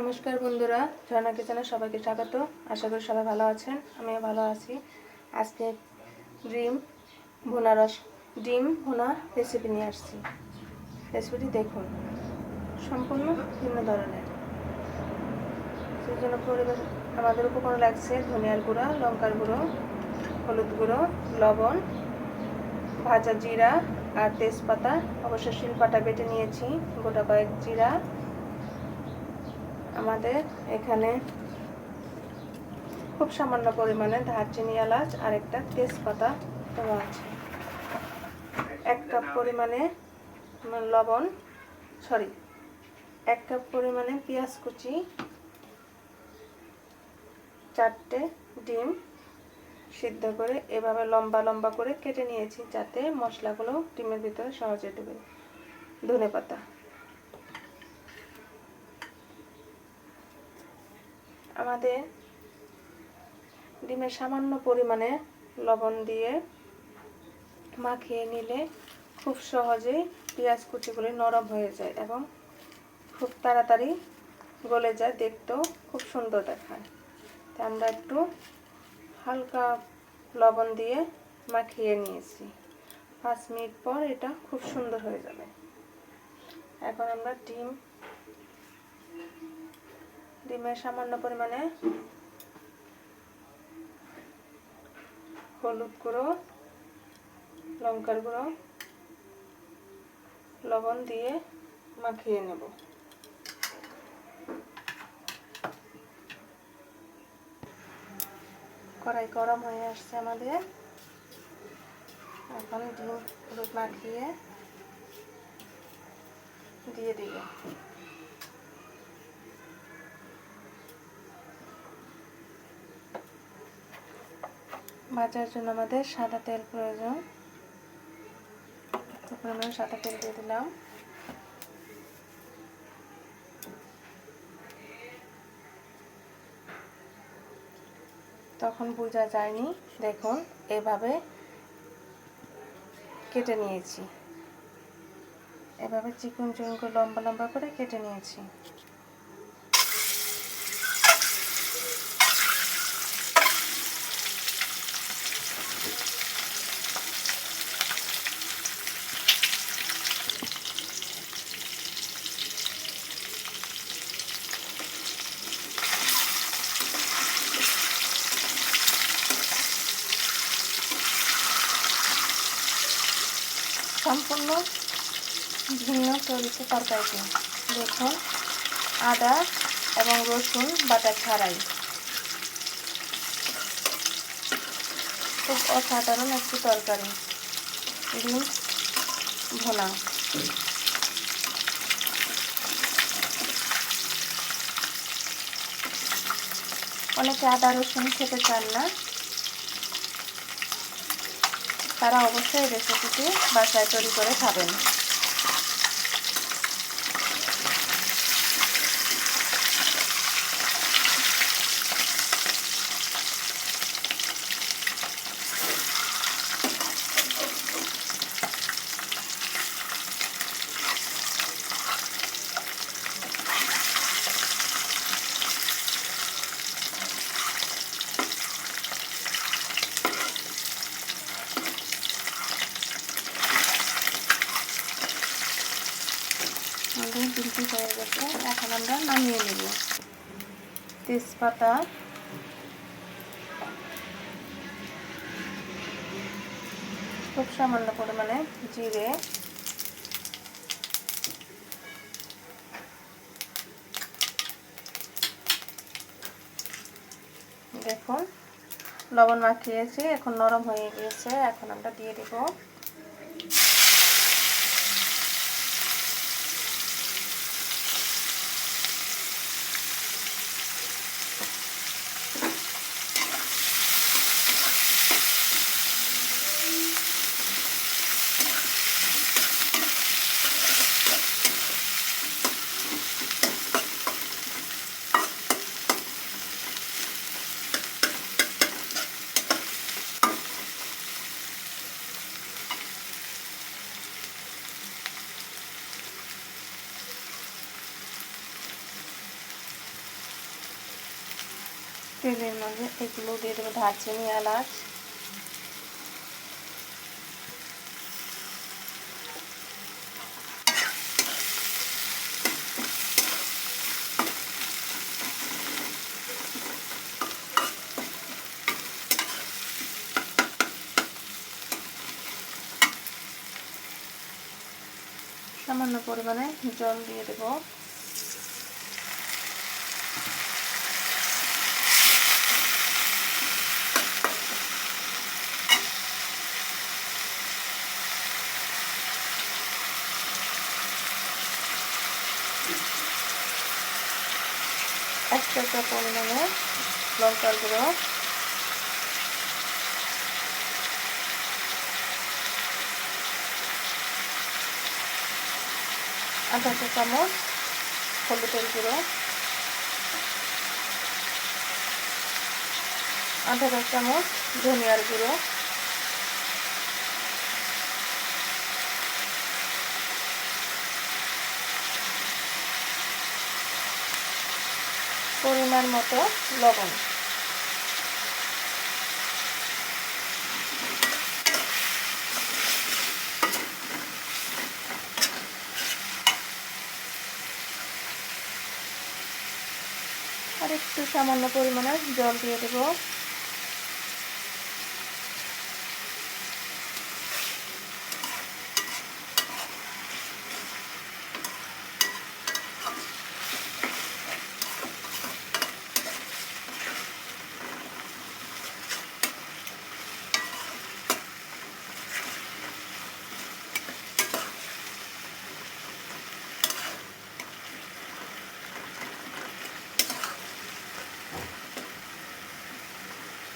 নমস্কার বন্ধুরা ঝর্ণা কিচেনে সবাইকে স্বাগত। আশা করি সবাই ভালো আছেন, আমিও ভালো আছি। আজকে ডিম ভুনা রস, ডিম ভুনা রেসিপি নিয়ে আসছি। রেসিপিটি দেখুন, সম্পূর্ণ ভিন্ন ধরনের। সেই জন্য আমাদের উপকরণ লাগছে ধনিয়ার গুঁড়ো, লঙ্কার গুঁড়ো, হলুদ গুঁড়ো, লবণ, ভাজা জিরা আর তেজপাতা। অবশ্য শিলপাটা বেটে নিয়েছি, গোটা কয়েক জিরা। আমাদের এখানে খুব সামান্য পরিমাণে দারচিনি এলাচ আর একটা তেজপাতা দেওয়া আছে। এক কাপ পরিমাণে লবণ, সরি, এক কাপ পরিমাণে পেঁয়াজ কুচি, চারটে ডিম সিদ্ধ করে এভাবে লম্বা লম্বা করে কেটে নিয়েছি যাতে মশলাগুলো ডিমের ভিতরে সহজে ঢুকে। ধনে পাতা। আমাদের ডিমের সামান্য পরিমাণে লবণ দিয়ে মাখিয়ে নিলে খুব সহজেই পেঁয়াজ কুচিগুলি নরম হয়ে যায় এবং খুব তাড়াতাড়ি গলে যায়। দেখতেও খুব সুন্দর দেখায়। তাই আমরা একটু হালকা লবণ দিয়ে মাখিয়ে নিয়েছি। পাঁচ মিনিট পর এটা খুব সুন্দর হয়ে যাবে। এখন আমরা ডিম ডিমের সামান্য পরিমাণে হলুদ গুঁড়ো, লঙ্কার গুঁড়ো, লবণ দিয়ে মাখিয়ে নেব। কড়াই গরম হয়ে আসছে আমাদের। এখন ডিম হলুদ মাখিয়ে দিয়ে দিব। ভাজার জন্য আমাদের সাদা তেল প্রয়োজন। সাদা তেল দিয়ে দিলাম। তখন বোঝা যায়নি, দেখুন, এভাবে কেটে নিয়েছি। এভাবে চিকন চিকন করে, লম্বা লম্বা করে কেটে নিয়েছি। সম্পূর্ণ ভিন্ন তরিতে তরকারিটি দেখুন আদা এবং রসুন বাটা ছাড়াই। খুব অসাধারণ একটি তরকারি। ডিম ভোনা। অনেকে আদা রসুন খেতে চান না। তারা অবশ্যই রেসিপিটি বাসায় তৈরি করে খাবেন আমাদের বিলটি হয়ে গেছে এখন আমরা নামিয়ে নেব তেজপাতা। খুব সামান্য পরিমাণে জিরে। দেখুন, লবণ মাখিয়েছি, এখন নরম হয়ে গিয়েছে, এখন আমরা দিয়ে দেবো। তেলের মধ্যে এগুলো দিয়ে দেবো দারচিনি এলাচ। সামান্য পরিমাণে জল দিয়ে দেবো। এক টাকা পরিমাণে লঙ্কার গুঁড়ো। আধা চা চামচ হলুদের গুঁড়ো। আধা চা চামচ ধনিয়ার গুঁড়ো। পরিমাণ মতো লবণ। আর একটু সামান্য পরিমাণে জল দিয়ে দেব।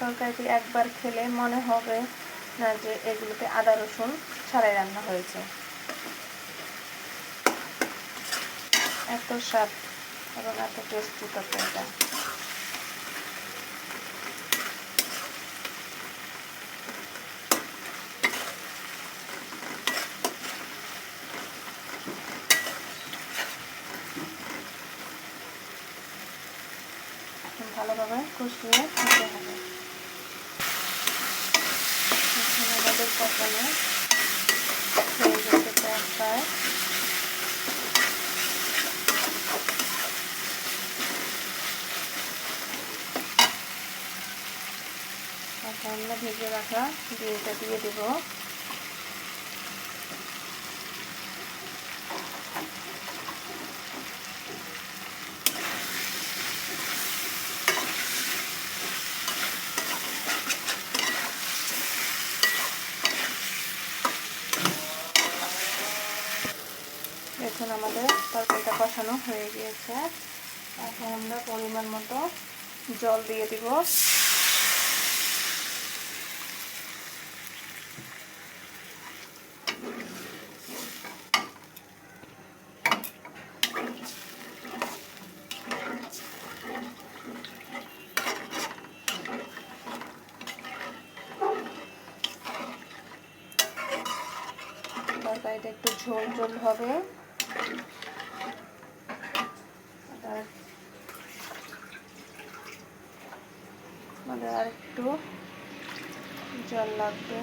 তরকারিটি একবার খেলে মনে হবে না যে এগুলোতে আদা, রসুন ছাড়াই রান্না হয়েছে। এত স্বাদ এবং এত টেস্টি তরকারিটা। ভালোভাবে কষিয়ে নিতে হবে। কষানো হয়ে গেছে প্রায় প্রায় আমরা ভেজে রাখা ডিমটা দিয়ে দেবো দেখুন আমাদের তরকারিটা কষানো হয়ে গিয়েছে। এখন আমরা পরিমাণ মতো জল দিয়ে দিব। একটু ঝোল ঝোল হবে। আর আমাদের আর একটু জল লাগবে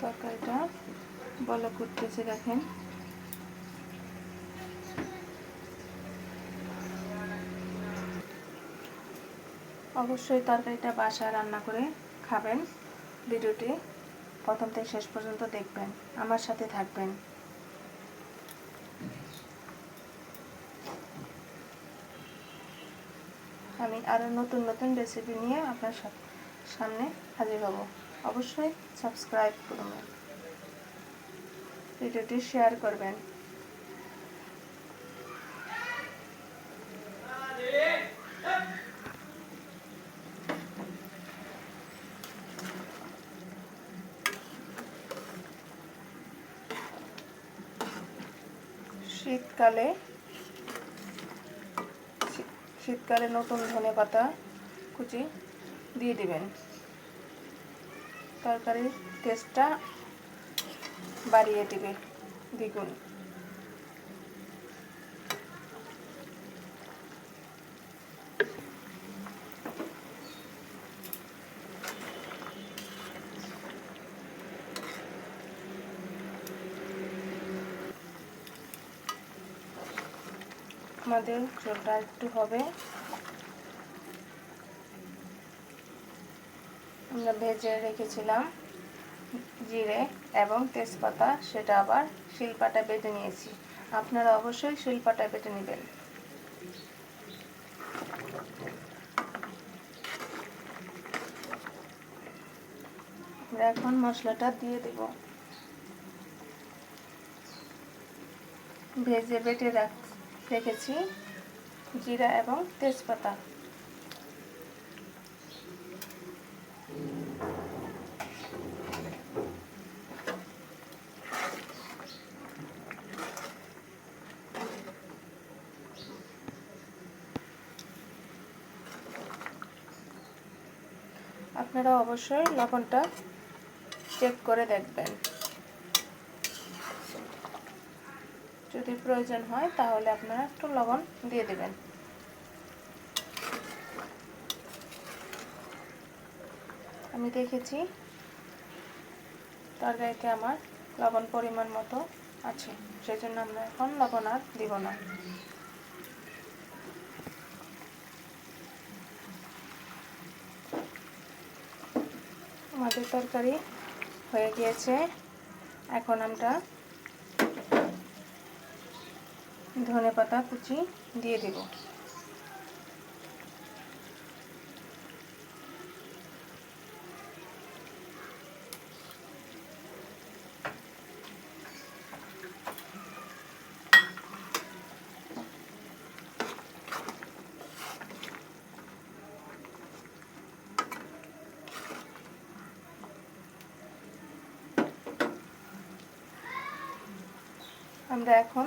তরকারিটা বলো করতেছে, দেখেন। অবশ্যই তরকারিটা বাসায় রান্না করে খাবেন। ভিডিওটি প্রথম থেকে শেষ পর্যন্ত দেখবেন, আমার সাথে থাকবেন। আমি আরও নতুন নতুন রেসিপি নিয়ে আপনার সামনে হাজির হব। অবশ্যই সাবস্ক্রাইব করবেন ভিডিওটি শেয়ার করবেন। শীতকালে শীতকালে নতুন ধনে পাতা কুচি দিয়ে দিবেন। তরকারির টেস্টটা বাড়িয়ে দিবে দ্বিগুণ। আমাদের ঝোলটা একটু হবে। আমরা ভেজে রেখেছিলাম জিরে। এবং তেজপাতা, সেটা আবার শিলপাটা বেটে নিয়েছি। আপনারা অবশ্যই শিলপাটা বেটে নেবেন। এখন মশলাটা দিয়ে দেব। ভেজে বেটে রাখ, রেখেছি জিরা এবং তেজপাতা। আপনারা অবশ্যই লবণটা চেক করে দেখবেন। যদি প্রয়োজন হয় তাহলে আপনারা একটু লবণ দিয়ে দেবেন। আমি দেখেছি তরকারিতে আমার লবণ পরিমাণ মতো আছে, সেজন্য আমরা এখন লবণ আর দিব না। আমাদের তরকারি হয়ে গিয়েছে। এখন আমরা ধনে পাতা কুচি দিয়ে দেব। আমরা এখন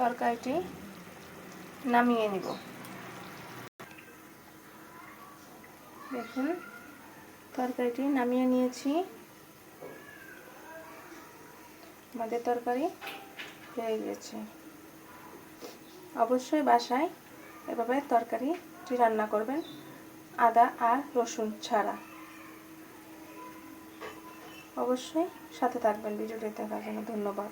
তরকারিটি নামিয়ে নিব। দেখুন, তরকারিটি নামিয়ে নিয়েছি। আমাদের তরকারি হয়ে গেছে। অবশ্যই বাসায় এভাবে তরকারিটি রান্না করবেন, আদা আর রসুন ছাড়া। অবশ্যই সাথে থাকবেন ভিডিওটি দেখার জন্য ধন্যবাদ।